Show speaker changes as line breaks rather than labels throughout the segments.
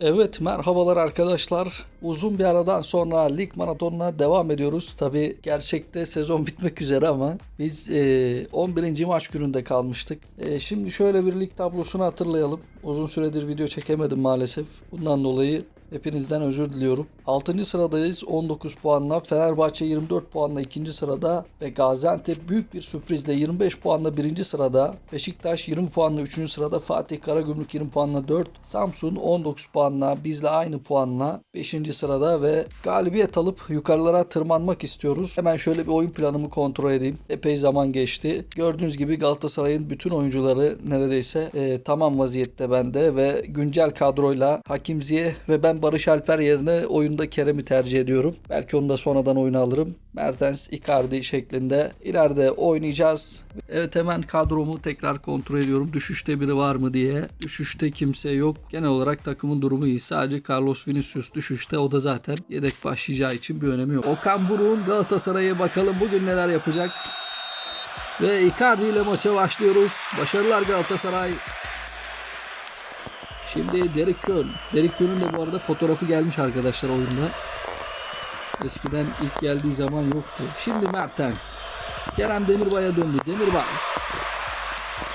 Evet merhabalar arkadaşlar. Uzun bir aradan sonra lig maratonuna devam ediyoruz. Tabi gerçekte sezon bitmek üzere ama biz e, 11. maç gününde kalmıştık. E, şimdi şöyle bir lig tablosunu hatırlayalım. Uzun süredir video çekemedim maalesef. Bundan dolayı hepinizden özür diliyorum. 6. sıradayız 19 puanla. Fenerbahçe 24 puanla 2. sırada ve Gaziantep büyük bir sürprizle 25 puanla 1. sırada. Beşiktaş 20 puanla 3. sırada. Fatih Karagümrük 20 puanla 4. Samsun 19 puanla bizle aynı puanla 5. sırada ve galibiyet alıp yukarılara tırmanmak istiyoruz. Hemen şöyle bir oyun planımı kontrol edeyim. Epey zaman geçti. Gördüğünüz gibi Galatasaray'ın bütün oyuncuları neredeyse e, tamam vaziyette bende ve güncel kadroyla Hakim Ziyeh ve ben Barış Alper yerine oyunda Kerem'i tercih ediyorum. Belki onu da sonradan oyuna alırım. Mertens, Icardi şeklinde ileride oynayacağız. Evet hemen kadromu tekrar kontrol ediyorum. Düşüşte biri var mı diye. Düşüşte kimse yok. Genel olarak takımın durumu iyi. Sadece Carlos Vinicius düşüşte. O da zaten yedek başlayacağı için bir önemi yok. Okan Buruk'un Galatasaray'a bakalım bugün neler yapacak. Ve Icardi ile maça başlıyoruz. Başarılar Galatasaray. Şimdi Derek Köhn. Derek Köhn'ün de bu arada fotoğrafı gelmiş arkadaşlar oyunda. Eskiden ilk geldiği zaman yoktu. Şimdi Mertens. Kerem Demirbay'a döndü. Demirbay.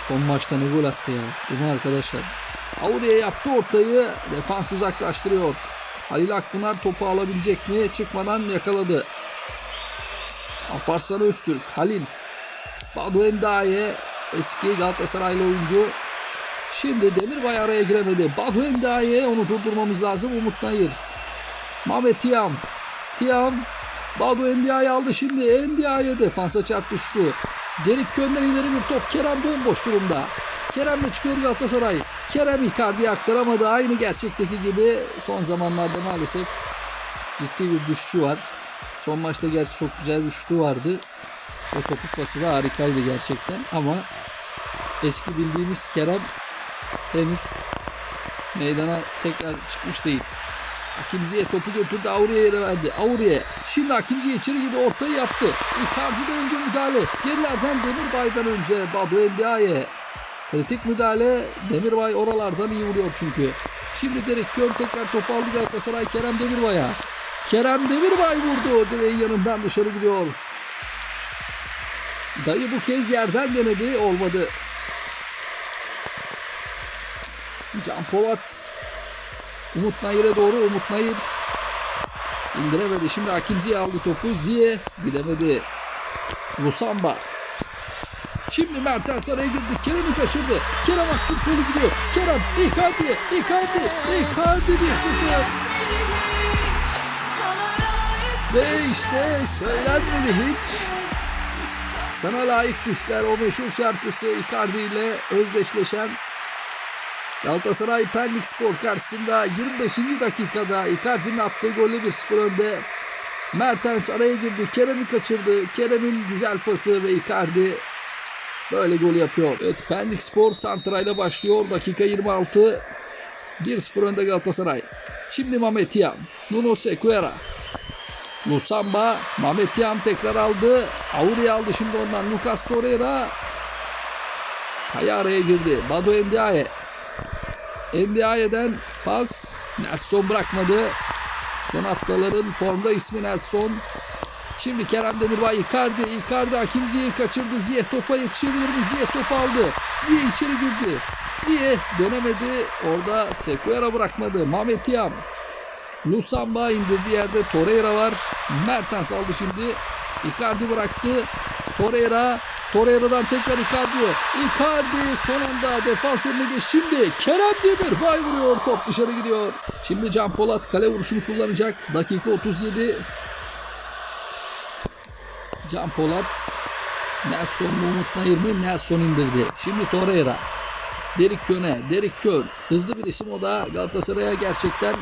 Son maçta ne gol attı ya. Değil arkadaşlar? Auriye yaptı ortayı. Defans uzaklaştırıyor. Halil Akpınar topu alabilecek mi? Çıkmadan yakaladı. Alparslan Öztürk. Halil. Badu Endaye. Eski Galatasaraylı oyuncu. Şimdi Demirbay araya giremedi. Badu Endaye onu durdurmamız lazım. Umut Nayır. Mehmet Tiam. Tiam. Badu Endia'yı aldı şimdi. Endia'ya defansa çarp düştü. Derik Kön'den ileri bir top. Kerem bomboş durumda. Kerem'le çıkıyor Galatasaray. Kerem Icardi'ye aktaramadı. Aynı gerçekteki gibi son zamanlarda maalesef ciddi bir düşüşü var. Son maçta gerçi çok güzel bir şutu vardı. O topuk pası da harikaydı gerçekten ama eski bildiğimiz Kerem henüz meydana tekrar çıkmış değil. Hakim Ziyech topu götürdü Auriye'ye verdi. Auriye. Şimdi Hakim Ziyech içeri girdi ortayı yaptı. Icardi'den önce müdahale. Gerilerden Demirbay'dan önce Badu Endiaye. Kritik müdahale. Demirbay oralardan iyi vuruyor çünkü. Şimdi Derek Kör tekrar topu aldı Galatasaray Kerem Demirbay'a. Kerem Demirbay vurdu. Direğin yanından dışarı gidiyor. Dayı bu kez yerden denedi. Olmadı. Can Polat. Umut Nayır'a doğru Umut Nayır indiremedi. Şimdi Hakim Ziye aldı topu. Ziye gidemedi. Lusamba. Şimdi Mertens araya girdi. Kerem'i kaçırdı. Kerem Aktürkoğlu gidiyor. Kerem Icardi. Icardi. Icardi 1-0. Ve işte söylenmedi hiç. Sana layık düşler o meşhur şarkısı Icardi ile özdeşleşen Galatasaray Pendik Spor karşısında 25. dakikada Icardi'nin attığı golle 1-0 önde. Mertens araya girdi. Kerem'i kaçırdı. Kerem'in güzel pası ve Icardi böyle gol yapıyor. Evet Pendik Spor Santra ile başlıyor. Dakika 26. 1-0 önde Galatasaray. Şimdi Mehmet Tiam. Nuno Sequeira. Lusamba. Mehmet Tiam tekrar aldı. Auriye aldı şimdi ondan. Lucas Torreira. Kaya araya girdi. Badu Endiaye. Endiaye'den pas. Nelson bırakmadı. Son haftaların formda ismi Nelson. Şimdi Kerem Demirbay Icardi. Icardi Hakim Ziyeh'i kaçırdı. Ziyeh topa yetişebilir mi? Ziyeh topu aldı. Ziyeh içeri girdi. Ziyeh dönemedi. Orada Sequeira bırakmadı. Mehmet Tiam. Lusamba indirdiği yerde Torreira var. Mertens aldı şimdi. Icardi bıraktı. Torreira. Torreira'dan tekrar Icardi'ye. Icardi son anda defans önüne geç. Şimdi Kerem Demirbay vuruyor. Top dışarı gidiyor. Şimdi Can Polat kale vuruşunu kullanacak. Dakika 37. Can Polat. Nelson mu Umut Nayır mı? Nelson indirdi. Şimdi Torreira. Derik Köne, Derik Kön. Hızlı bir isim o da Galatasaray'a gerçekten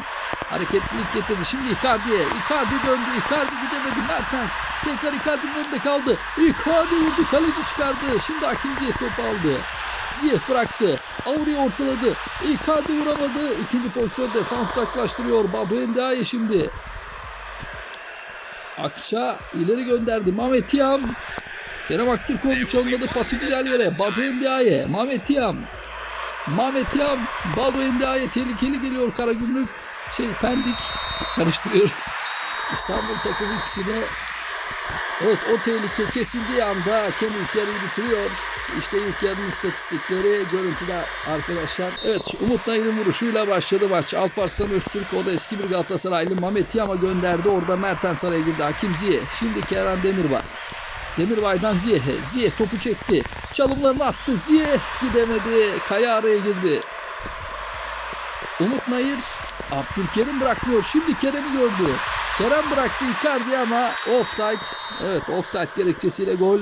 hareketlilik getirdi. Şimdi Icardi'ye. Icardi döndü. Icardi gidemedi. Mertens tekrar Icardi'nin önünde kaldı. Icardi vurdu. Kaleci çıkardı. Şimdi Hakim Ziyech topu aldı. Ziyech bıraktı. Auriye ortaladı. Icardi vuramadı. İkinci pozisyon defans uzaklaştırıyor. Badu Endiaye şimdi. Akça ileri gönderdi. Mehmet Tiam. Kerem Aktürkoğlu çalınmadı. Pası güzel yere. Badu Endiaye. Mehmet. Mehmet Yam. Bado Endia'ya tehlikeli geliyor Karagümrük. Şey Pendik. Karıştırıyorum. İstanbul takımı ikisine Evet o tehlike kesildiği anda hakem ilk yarıyı bitiriyor. İşte ilk yarının istatistikleri görüntüde arkadaşlar. Evet Umut Nayır'ın vuruşuyla başladı maç. Alparslan Öztürk o da eski bir Galatasaraylı Mehmet Yama gönderdi. Orada Mertens araya girdi. Hakim Ziye. Şimdi Kerem Demirbay. Demirbay'dan Ziyeh'e. Ziyeh topu çekti. Çalımlarını attı. Ziyeh gidemedi. Kaya araya girdi. Umut Nayır Abdülkerim bırakmıyor. Şimdi Kerem'i gördü. Kerem bıraktı Icardi ama offside. Evet offside gerekçesiyle gol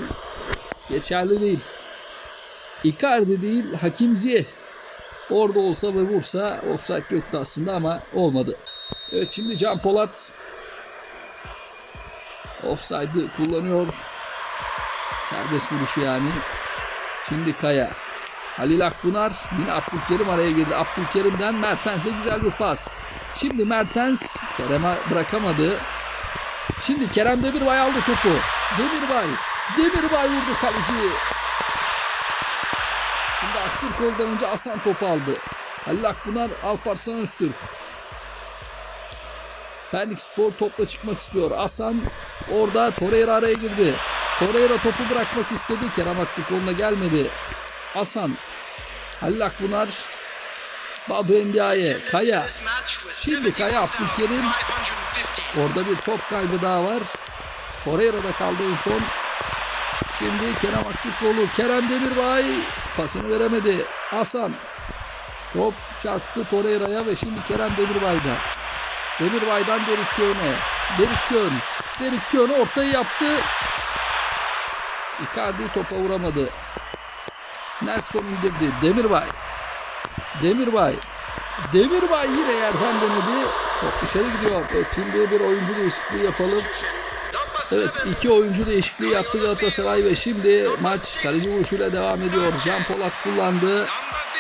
geçerli değil. Icardi değil Hakim Ziyeh. Orada olsa ve vursa offside yoktu aslında ama olmadı. Evet şimdi Can Polat offside'ı kullanıyor. Serbest vuruşu yani. Şimdi Kaya. Halil Akpınar yine Abdülkerim araya girdi. Abdülkerim'den Mertens'e güzel bir pas. Şimdi Mertens Kerem'e bırakamadı. Şimdi Kerem Demirbay aldı topu. Demirbay. Demirbay vurdu kaleci. Şimdi Aktürkoğlu'dan önce Hasan topu aldı. Halil Akpınar Alparslan Öztürk. Pendik Spor topla çıkmak istiyor. Hasan orada Torreira araya girdi. Torreira topu bırakmak istedi. Kerem Aktürkoğlu'na gelmedi. Hasan Halil Akpınar Badu Endiaye Kaya Şimdi Kaya Abdülkerim Orada bir top kaybı daha var. Torreira'da kaldı en son. Şimdi Kerem Aktürkoğlu Kerem Demirbay pasını veremedi. Hasan top çarptı Torreira'ya ve şimdi Kerem Demirbay'da. Demirbay'dan Derik Köy'ne. Derik Kön. Derik Kön ortayı yaptı. Icardi topa vuramadı. Nelson indirdi. Demirbay. Demirbay. Demirbay yine yerden denedi. Top dışarı gidiyor. Evet şimdi bir oyuncu değişikliği yapalım. Evet iki oyuncu değişikliği yaptı Galatasaray ve şimdi maç kaleci vuruşuyla devam ediyor. Jean Polat kullandı.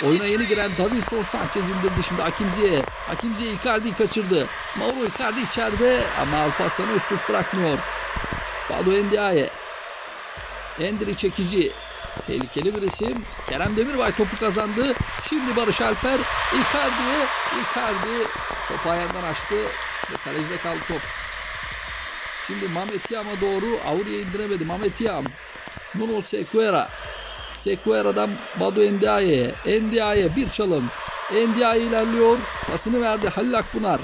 Oyuna yeni giren Davinson Sanchez indirdi şimdi Hakim Ziyeh. Hakim Ziyeh Icardi'yi kaçırdı. Mauro Icardi içeride ama Alparslan'ı üstlük bırakmıyor. Bado Endiaye. Endri çekici. Tehlikeli bir isim. Kerem Demirbay topu kazandı. Şimdi Barış Alper Icardi'ye. Icardi topu ayağından açtı. Ve kalecide kaldı top. Şimdi Mehmet doğru Auriye indiremedi. Mehmet. Nuno Sequeira. Sequeira'dan Badu Endiaye'ye. Endiaye bir çalım. Endiaye ilerliyor. Pasını verdi Halil Akpınar.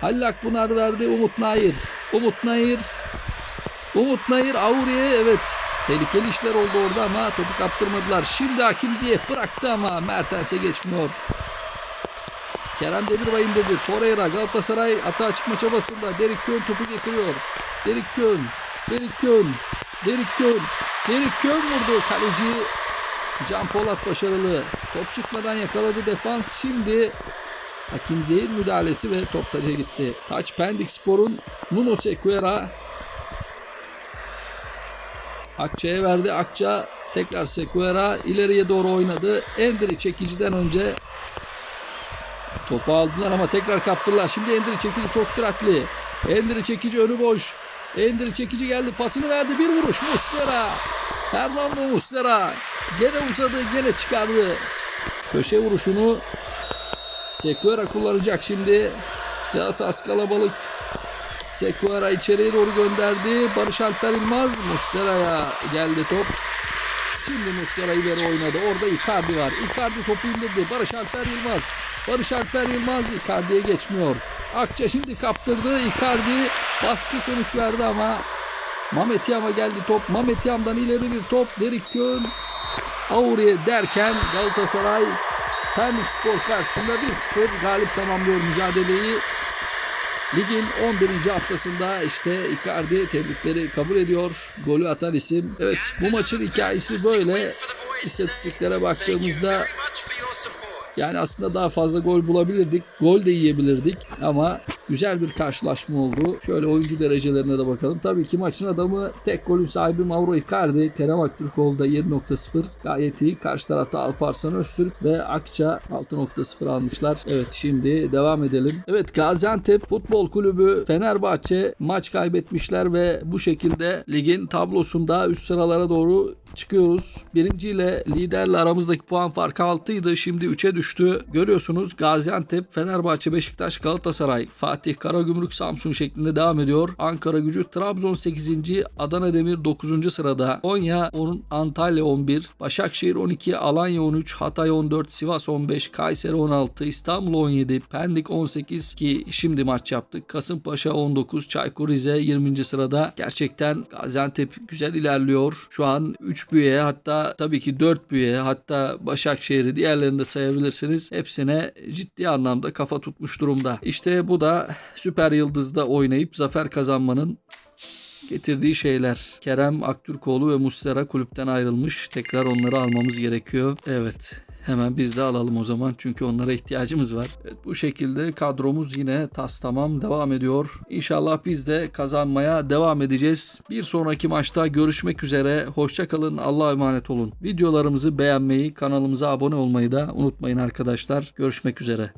Halil Akpınar verdi Umut Nair. Umut Nair. Umut Nair Auriye evet. Tehlikeli işler oldu orada ama topu kaptırmadılar. Şimdi Hakim Ziyeh bıraktı ama Mertens'e geçmiyor. Kerem Demirbay indirdi. Torreira Galatasaray atağa çıkma çabasında. Derik Kön topu getiriyor. Derik Kön. Derik Kön. Derik Kön. Derik Kön vurdu. Kaleci Can Polat başarılı. Top çıkmadan yakaladı defans. Şimdi Hakim Ziyeh'in müdahalesi ve top taca gitti. Taç Pendik Spor'un Nuno Sequeira Akça'ya verdi. Akça tekrar Sequeira ileriye doğru oynadı. Endri çekiciden önce topu aldılar ama tekrar kaptırdılar. Şimdi Endri çekici çok süratli. Endri çekici önü boş. Endri çekici geldi. Pasını verdi. Bir vuruş. Muslera. Fernando Muslera. Gene uzadı. Gene çıkardı. Köşe vuruşunu Sequeira kullanacak şimdi. Casas kalabalık. Sequeira içeriye doğru gönderdi. Barış Alper İlmaz Muslera'ya geldi top. Şimdi Muslera ileri oynadı. Orada Icardi var. Icardi topu indirdi. Barış Alper Yılmaz. Barış Alper Yılmaz Icardi'ye geçmiyor. Akça şimdi kaptırdı. Icardi baskı sonuç verdi ama Mehmet Yam'a geldi top. Mehmet Yam'dan ileri bir top. Derik Kön Auriye derken Galatasaray Pendik Spor karşısında 1-0 galip tamamlıyor mücadeleyi. Ligin 11. haftasında işte Icardi tebrikleri kabul ediyor. Golü atan isim. Evet bu maçın hikayesi böyle. İstatistiklere baktığımızda yani aslında daha fazla gol bulabilirdik. Gol de yiyebilirdik ama Güzel bir karşılaşma oldu. Şöyle oyuncu derecelerine de bakalım. Tabii ki maçın adamı tek golün sahibi Mauro Icardi. Kerem Aktürkoğlu da 7.0 gayet iyi. Karşı tarafta Alparslan Öztürk ve Akça 6.0 almışlar. Evet şimdi devam edelim. Evet Gaziantep Futbol Kulübü Fenerbahçe maç kaybetmişler ve bu şekilde ligin tablosunda üst sıralara doğru çıkıyoruz. Birinci ile liderle aramızdaki puan farkı 6'ydı. Şimdi 3'e düştü. Görüyorsunuz Gaziantep, Fenerbahçe, Beşiktaş, Galatasaray, Fatih, Karagümrük, Samsun şeklinde devam ediyor. Ankara gücü Trabzon 8. Adana Demir 9. sırada. Konya 10, Antalya 11, Başakşehir 12, Alanya 13, Hatay 14, Sivas 15, Kayseri 16, İstanbul 17, Pendik 18 ki şimdi maç yaptık. Kasımpaşa 19, Çaykur Rize 20. sırada. Gerçekten Gaziantep güzel ilerliyor. Şu an 3 büyüye hatta tabii ki 4 büyüye hatta Başakşehir'i diğerlerini de sayabilirsiniz. Hepsine ciddi anlamda kafa tutmuş durumda. İşte bu da Süper Yıldız'da oynayıp zafer kazanmanın getirdiği şeyler. Kerem Aktürkoğlu ve Muslera kulüpten ayrılmış. Tekrar onları almamız gerekiyor. Evet. Hemen biz de alalım o zaman çünkü onlara ihtiyacımız var. Evet, bu şekilde kadromuz yine tas tamam devam ediyor. İnşallah biz de kazanmaya devam edeceğiz. Bir sonraki maçta görüşmek üzere. Hoşça kalın. Allah'a emanet olun. Videolarımızı beğenmeyi, kanalımıza abone olmayı da unutmayın arkadaşlar. Görüşmek üzere.